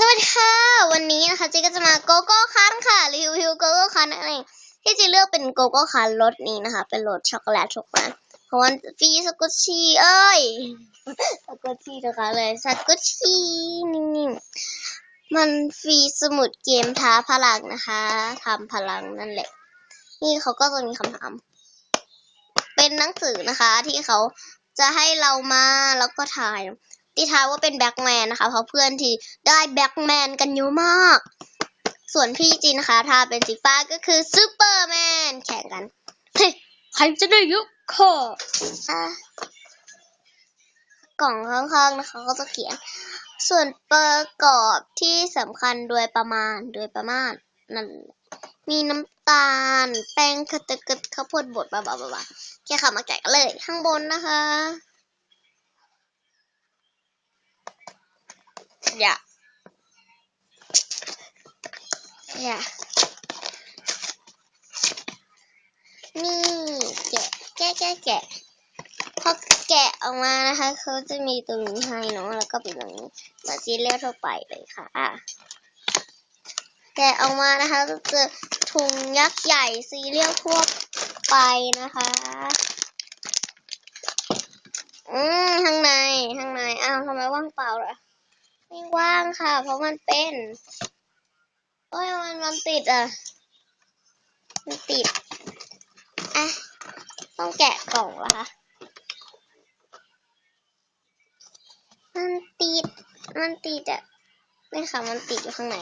สวัสดีค่ะ วันนี้นะคะเจ๊ก็จะมาโกโก้คันค่ะรีวิวโกโก้คันนั่นเองที่เจะเลือกเป็นโกโก้คันรสนี้นะคะ เป็นรสช็อกโกแลตช็อกโกแลตเพราะว่าฟีสกุชชี่เอ้ยสกุชชี่นะคะเลยสกุชชี่นี่มันฟรีสมุดเกมท้าพลังนะคะทำพลังนั่นแหละ นี่เขาก็จะมีคำถาม เป็นหนังสือนะคะที่เขาจะให้เรามาแล้วก็ถ่าย ที่ท้ายว่าเป็นแบ็กแมนนะคะ เพราะเพื่อนที่ได้แบ็กแมนกันเยอะมาก ส่วนพี่จีนะคะถ้าเป็นสีฟ้าก็คือซูเปอร์แมนแข่งกัน เฮ้ยใครจะได้ยกคออะกล่องข้างๆนะคะก็จะเขียน ส่วนประกอบที่สำคัญโดยประมาณโดยประมาณนั่นมีน้ำตาล แป้งข้าวตกดข้าวโพดบดบ้าๆๆแค่ค่ะมาแกะกันเลยข้างบนนะคะ อย่าอย่านี่แกะแกะแกะแกะพอแกะออกมานะคะเขาจะมีตรงนี้ให้เนาะแล้วก็เป็นตรงนี้มาซีเรียลทั่วไปเลยค่ะอะแกะออกมานะคะจะเจอถุงยักษ์ใหญ่ซีเรียลทั่วไปนะคะอืมข้างในข้างในอ้าวทำไมว่างเปล่าล่ะ ไม่ว่างค่ะ เพราะมันเป็นโอ้ยมันมันติดอะ มันติด อะ ต้องแกะกล่องเหรอคะมันติด มันติดอะนี่ค่ะ มันติดอยู่ข้างใน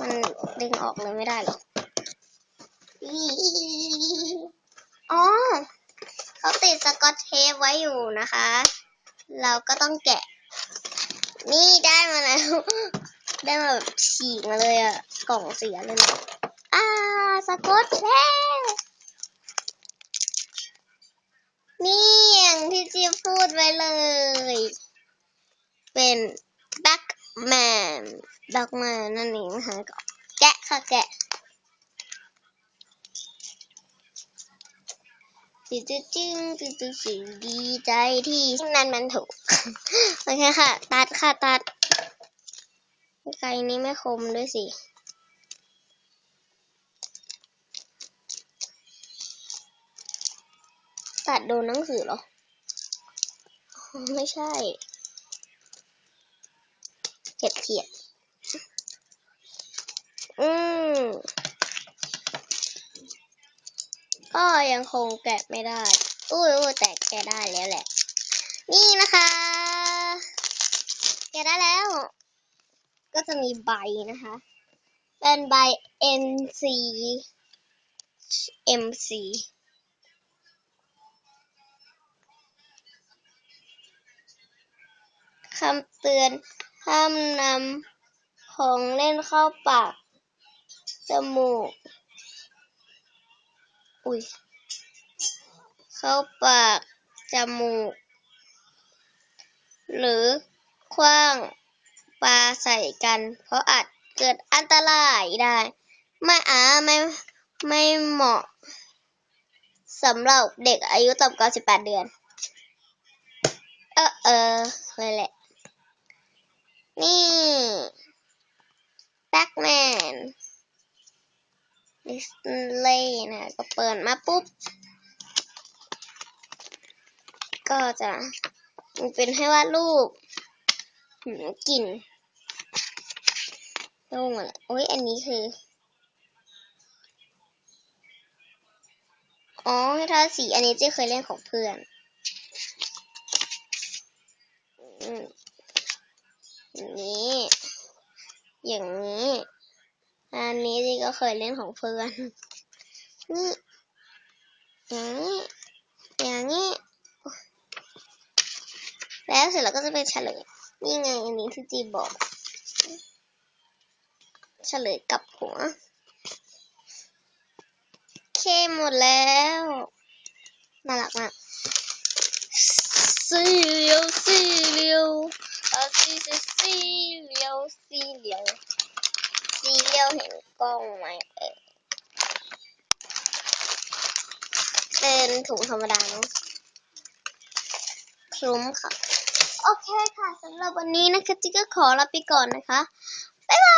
มันดึงออกเลยไม่ได้หรอกอ๋อ เขาติดสกอตเทปไว้อยู่นะคะ เราก็ต้องแกะ นี่ได้มาแล้ว ได้มาแบบฉีกมาเลยอะกล่องเสียเลยนะอ่าสกอตเทปนี่อย่างที่จีพูดไว้เลย เป็นแบ็กแมนแบ็กแมนนั่นเองนะคะก็แกะค่ะแกะ จึ๊งจึ๊งจึ๊งจึ๊งจึ๊งจึ๊งดีใจที่นั่นมันถูก โอเคค่ะ ตัดค่ะตัดไกลนี้ไม่คมด้วยสิตัดโดนหนังสือเหรออ๋อไม่ใช่ เขียดเขียด อืม ก็ยังคงแกะไม่ได้ อุ้ยอุ้ยแต่แกะได้แล้วแหละ นี่นะคะ แกะได้แล้ว ก็จะมีใบนะคะ เป็นใบ MC MC คำเตือนห้ามนำของเล่นเข้าปาก จมูก อุ้ยเข้าปาก จมูก หรือคว้างปลาใส่กัน เพราะอาจเกิดอันตรายได้ ไม่อาไม่ไม่เหมาะสำหรับเด็กอายุต่ำกว่า 18 เดือน เออเออเลยแหละ นี่แบ็กแมน ดิสเลย์นะก็เปิดมาปุ๊บ ก็จะมันเป็นให้วาดรูปหืมกลิ่นล่งอะโอ้ยอันนี้คือ อ๋อให้ทาสีอันนี้เจ๊เคยเล่นของเพื่อนอืมอย่างนี้ อย่างนี้ อันนี้จีก็เคยเล่นของเพื่อน นี่ อย่างนี้ อย่างนี้ แล้วเสร็จแล้วก็จะเป็นเฉลย นี่ไงอันนี้ที่จีบอก เฉลยกับหัว เคหมดแล้ว น่ารักมากสี่เหลียวสี่เหลียวเอาสี่สี่สี่เหลียวสี่เหลียว ซีเรียวเห็นกล้องไหมเออเป็นถุงธรรมดาเนาะคลุ้มค่ะ โอเคค่ะสำหรับวันนี้นะคะจิ๊กก็ขอลาไปก่อนนะคะ บ๊ายบาย